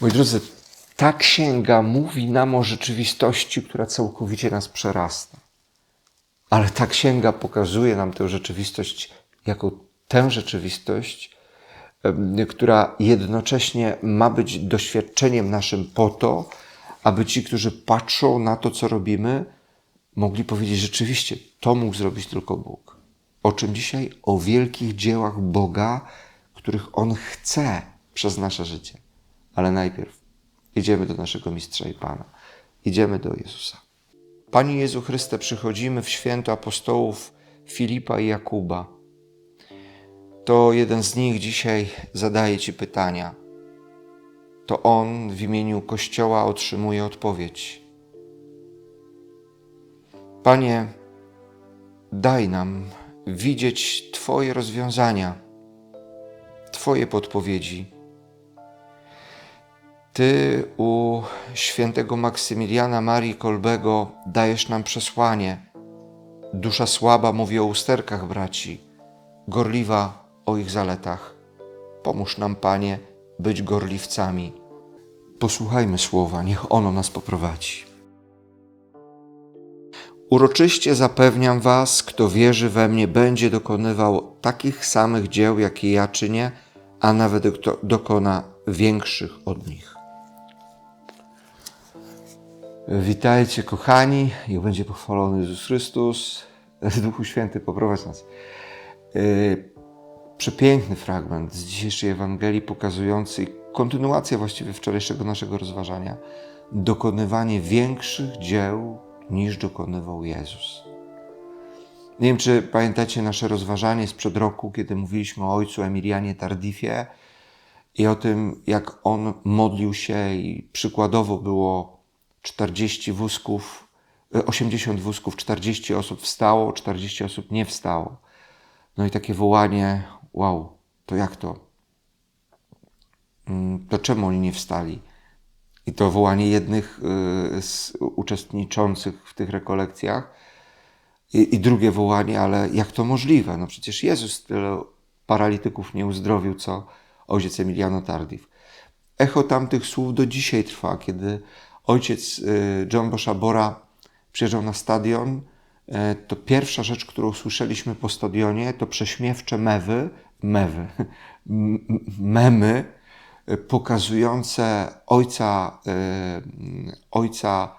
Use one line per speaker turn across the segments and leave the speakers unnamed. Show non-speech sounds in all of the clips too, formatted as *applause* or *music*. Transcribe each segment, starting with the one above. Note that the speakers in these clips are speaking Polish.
Moi drodzy, ta księga mówi nam o rzeczywistości, która całkowicie nas przerasta. Ale ta księga pokazuje nam tę rzeczywistość jako tę rzeczywistość, która jednocześnie ma być doświadczeniem naszym po to, aby ci, którzy patrzą na to, co robimy, mogli powiedzieć rzeczywiście, to mógł zrobić tylko Bóg. O czym dzisiaj? O wielkich dziełach Boga, których On chce przez nasze życie. Ale najpierw idziemy do naszego Mistrza i Pana. Idziemy do Jezusa. Panie Jezu Chryste, przychodzimy w święto apostołów Filipa i Jakuba. To jeden z nich dzisiaj zadaje Ci pytania. To on w imieniu Kościoła otrzymuje odpowiedź. Panie, daj nam widzieć Twoje rozwiązania, Twoje podpowiedzi. Ty u świętego Maksymiliana Marii Kolbego dajesz nam przesłanie. Dusza słaba mówi o usterkach braci, gorliwa o ich zaletach. Pomóż nam, Panie, być gorliwcami. Posłuchajmy słowa, niech ono nas poprowadzi. Uroczyście zapewniam Was, kto wierzy we mnie, będzie dokonywał takich samych dzieł, jakie ja czynię, a nawet dokona większych od nich. Witajcie, kochani, i będzie pochwalony Jezus Chrystus. *laughs* Duchu Święty, poprowadź nas. Yy, Przepiękny fragment z dzisiejszej Ewangelii, pokazujący kontynuację właściwie wczorajszego naszego rozważania. Dokonywanie większych dzieł niż dokonywał Jezus. Nie wiem, czy pamiętacie nasze rozważanie sprzed roku, kiedy mówiliśmy o ojcu Emilianie Tardifie i o tym, jak on modlił się i przykładowo było 40 wózków, e, 80 wózków, 40 osób wstało, 40 osób nie wstało. No i takie wołanie, wow, to jak to? Mm, To czemu oni nie wstali? I to wołanie jednych y, z uczestniczących w tych rekolekcjach i, i drugie wołanie, ale jak to możliwe? No przecież Jezus tyle paralityków nie uzdrowił, co ojciec Emiliano Tardif. Echo tamtych słów do dzisiaj trwa, kiedy ojciec y, John Boshabora przyjeżdżał na stadion, e, to pierwsza rzecz, którą słyszeliśmy po stadionie, to prześmiewcze mewy, mewy, *laughs* memy e, pokazujące ojca, ojca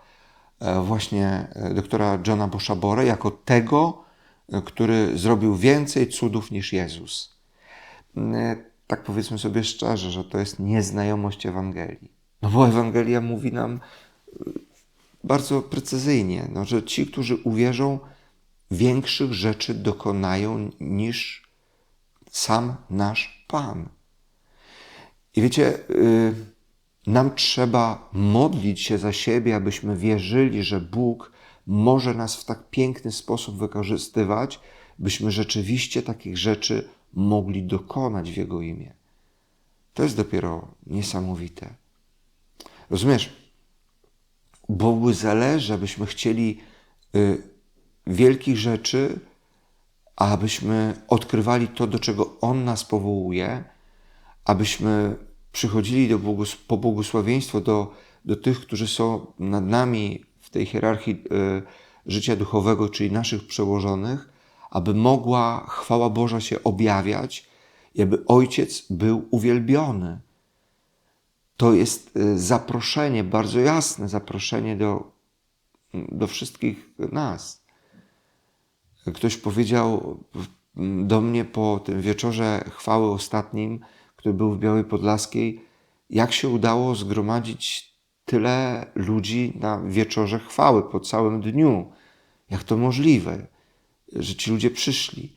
właśnie doktora Johna Boshabora jako tego, który zrobił więcej cudów niż Jezus. Tak powiedzmy sobie szczerze, że to jest nieznajomość Ewangelii. No bo Ewangelia mówi nam bardzo precyzyjnie, no, że ci, którzy uwierzą, większych rzeczy dokonają niż sam nasz Pan. I wiecie, y, nam trzeba modlić się za siebie, abyśmy wierzyli, że Bóg może nas w tak piękny sposób wykorzystywać, byśmy rzeczywiście takich rzeczy mogli dokonać w Jego imię. To jest dopiero niesamowite. Rozumiesz? Bogu zależy, abyśmy chcieli y, wielkich rzeczy, abyśmy odkrywali to, do czego On nas powołuje, abyśmy przychodzili do błogos- po błogosławieństwo do, do tych, którzy są nad nami w tej hierarchii y, życia duchowego, czyli naszych przełożonych, aby mogła chwała Boża się objawiać i aby Ojciec był uwielbiony. To jest y, zaproszenie, bardzo jasne zaproszenie do, do wszystkich nas. Ktoś powiedział do mnie po tym wieczorze chwały ostatnim, który był w Białej Podlaskiej, jak się udało zgromadzić tyle ludzi na wieczorze chwały po całym dniu. Jak to możliwe, że ci ludzie przyszli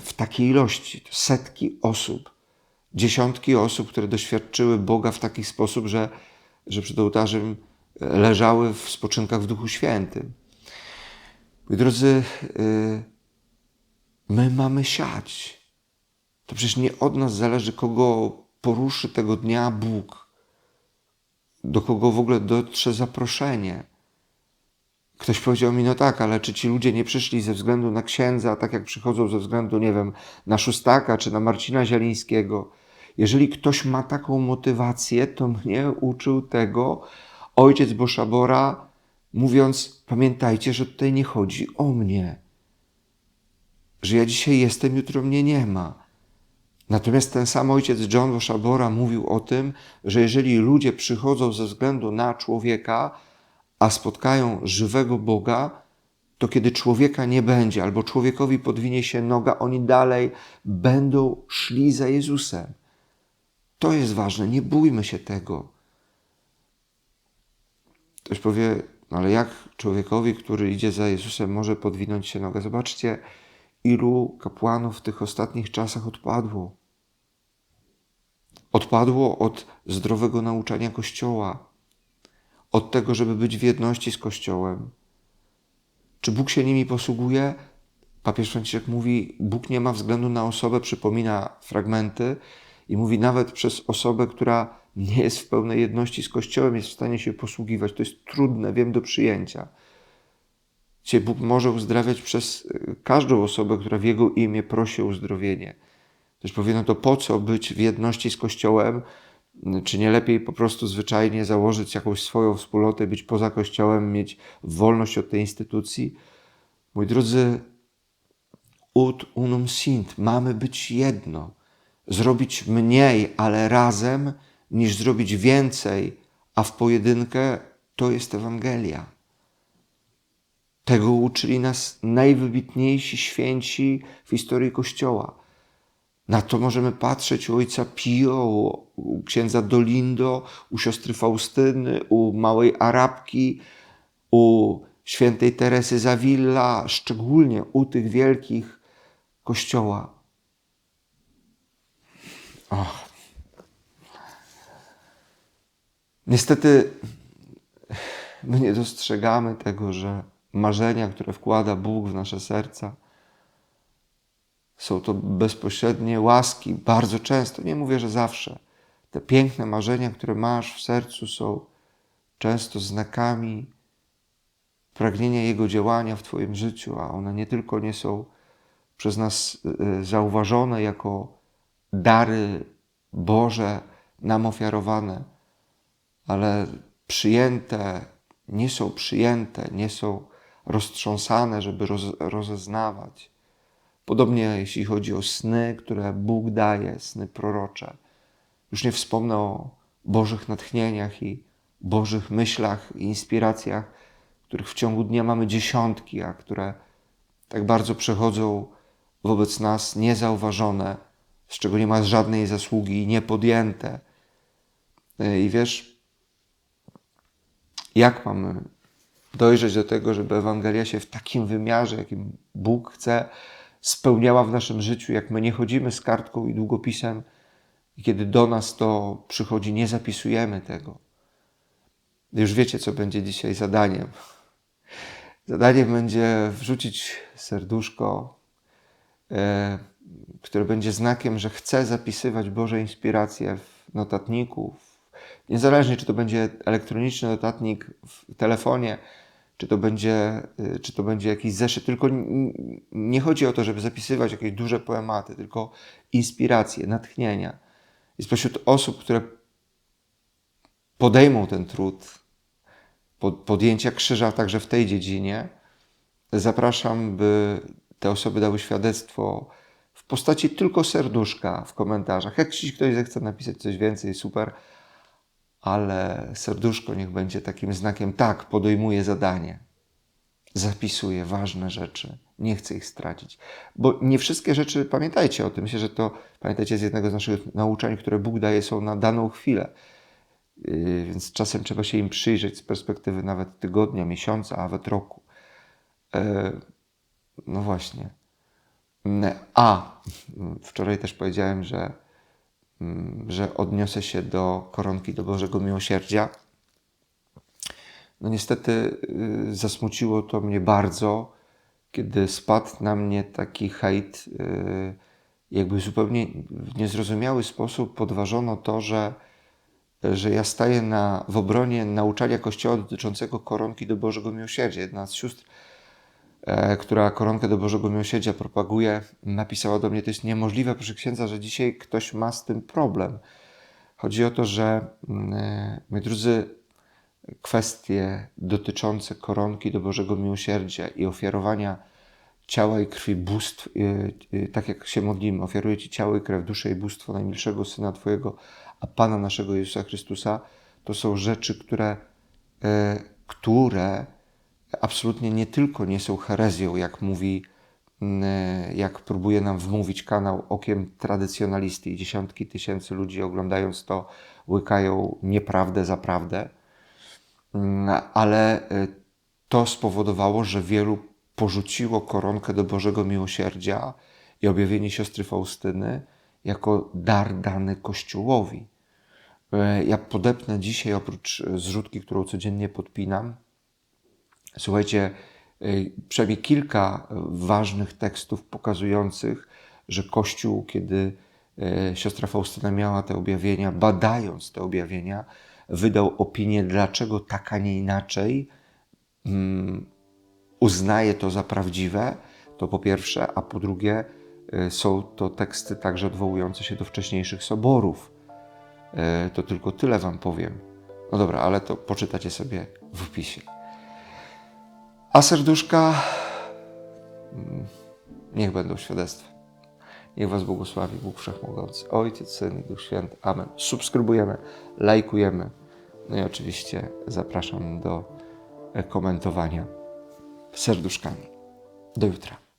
w takiej ilości, setki osób, dziesiątki osób, które doświadczyły Boga w taki sposób, że, że przed ołtarzem leżały w spoczynkach w Duchu Świętym. Moi drodzy, y, my mamy siać. To przecież nie od nas zależy, kogo poruszy tego dnia Bóg, do kogo w ogóle dotrze zaproszenie. Ktoś powiedział mi, no tak, ale czy ci ludzie nie przyszli ze względu na księdza, tak jak przychodzą ze względu, nie wiem, na Szóstaka czy na Marcina Zielińskiego? Jeżeli ktoś ma taką motywację, to mnie uczył tego ojciec Boszabora, mówiąc: Pamiętajcie, że tutaj nie chodzi o mnie, że ja dzisiaj jestem, jutro mnie nie ma. Natomiast ten sam ojciec John Boszabora mówił o tym, że jeżeli ludzie przychodzą ze względu na człowieka, a spotkają żywego Boga, to kiedy człowieka nie będzie, albo człowiekowi podwinie się noga, oni dalej będą szli za Jezusem. To jest ważne, nie bójmy się tego. Ktoś powie, no ale jak człowiekowi, który idzie za Jezusem, może podwinąć się noga? Zobaczcie, ilu kapłanów w tych ostatnich czasach odpadło. Odpadło od zdrowego nauczania Kościoła, od tego, żeby być w jedności z Kościołem. Czy Bóg się nimi posługuje? Papież Franciszek mówi, Bóg nie ma względu na osobę, przypomina fragmenty i mówi nawet przez osobę, która nie jest w pełnej jedności z Kościołem, jest w stanie się posługiwać. To jest trudne, wiem, do przyjęcia. Dzisiaj Bóg może uzdrawiać przez y, każdą osobę, która w Jego imię prosi o uzdrowienie. Ktoś powie, no to po co być w jedności z Kościołem? Czy nie lepiej po prostu zwyczajnie założyć jakąś swoją wspólnotę, być poza Kościołem, mieć wolność od tej instytucji? Mój drodzy, ut unum sint, mamy być jedno. Zrobić mniej, ale razem, niż zrobić więcej, a w pojedynkę to jest Ewangelia. Tego uczyli nas najwybitniejsi święci w historii Kościoła. Na to możemy patrzeć u ojca Pio, u księdza Dolindo, u siostry Faustyny, u małej Arabki, u świętej Teresy Zawilla, szczególnie u tych wielkich kościoła. Niestety my nie dostrzegamy tego, że marzenia, które wkłada Bóg w nasze serca, są to bezpośrednie łaski, bardzo często, nie mówię, że zawsze. Te piękne marzenia, które masz w sercu, są często znakami pragnienia Jego działania w Twoim życiu, a one nie tylko nie są przez nas y, zauważone jako dary Boże nam ofiarowane, ale przyjęte, nie są przyjęte, nie są roztrząsane, żeby rozeznawać Podobnie jeśli chodzi o sny, które Bóg daje, sny prorocze. Już nie wspomnę o Bożych natchnieniach i Bożych myślach i inspiracjach, których w ciągu dnia mamy dziesiątki, a które tak bardzo przechodzą wobec nas niezauważone, z czego nie ma żadnej zasługi niepodjęte. I wiesz, jak mamy dojrzeć do tego, żeby Ewangelia się w takim wymiarze, jakim Bóg chce, spełniała w naszym życiu, jak my nie chodzimy z kartką i długopisem, i kiedy do nas to przychodzi, nie zapisujemy tego. Już wiecie, co będzie dzisiaj zadaniem. Zadaniem będzie wrzucić serduszko, e, które będzie znakiem, że chcę zapisywać Boże inspiracje w notatniku. Niezależnie, czy to będzie elektroniczny notatnik w telefonie, czy to będzie, y, czy to będzie jakiś zeszyt. Tylko nie chodzi o to, żeby zapisywać jakieś duże poematy, tylko inspiracje, natchnienia. I spośród osób, które podejmą ten trud, podjęcia krzyża także w tej dziedzinie, zapraszam, by te osoby dały świadectwo postaci tylko serduszka w komentarzach. Jak ktoś zechce napisać coś więcej, super ale serduszko niech będzie takim znakiem, tak, podejmuje zadanie, zapisuje ważne rzeczy, nie chcę ich stracić. Bo nie wszystkie rzeczy, pamiętajcie o tym, myślę, że to, pamiętajcie, z jednego z naszych nauczeń, które Bóg daje, są na daną chwilę. Yy, więc czasem trzeba się im przyjrzeć z perspektywy nawet tygodnia, miesiąca, a nawet roku. Yy, no właśnie. A, wczoraj też powiedziałem, że Mm, że odniosę się do koronki do Bożego Miłosierdzia. No niestety y, zasmuciło to mnie bardzo, kiedy spadł na mnie taki hejt, y, jakby zupełnie w niezrozumiały sposób podważono to, że, że ja staję na, w obronie nauczania Kościoła dotyczącego koronki do Bożego Miłosierdzia. Jedna z sióstr która koronkę do Bożego Miłosierdzia propaguje, napisała do mnie, to jest niemożliwe, proszę księdza, że dzisiaj ktoś ma z tym problem. Chodzi o to, że, mm, e, moi drodzy, kwestie dotyczące koronki do Bożego Miłosierdzia i ofiarowania ciała i krwi bóstw, y, tak jak się modlimy, ofiaruję Ci ciało i krew, duszę i bóstwo najmilszego Syna Twojego, a Pana naszego Jezusa Chrystusa, to są rzeczy, które, e, które absolutnie nie tylko nie są herezją, jak mówi, mm, e, jak próbuje nam wmówić kanał okiem tradycjonalisty i dziesiątki tysięcy ludzi oglądając to łykają nieprawdę za prawdę, Mm, ale e, to spowodowało, że wielu porzuciło koronkę do Bożego Miłosierdzia i objawienie siostry Faustyny jako dar dany Kościołowi. E, Ja podepnę dzisiaj, oprócz zrzutki, którą codziennie podpinam, słuchajcie, e, przynajmniej kilka ważnych tekstów pokazujących, że Kościół, kiedy e, siostra Faustyna miała te objawienia, badając te objawienia, wydał opinię, dlaczego tak, a nie inaczej, mm, uznaje to za prawdziwe, to po pierwsze, a po drugie, y, są to teksty także odwołujące się do wcześniejszych soborów. Y, To tylko tyle Wam powiem. No dobra, ale to poczytacie sobie w opisie. A serduszka, mm, niech będą świadectwem. Niech Was błogosławi Bóg Wszechmogący, Ojciec, Syn i Duch Święty. Amen. Subskrybujemy, lajkujemy. No i oczywiście zapraszam do komentowania serduszkami. Do jutra.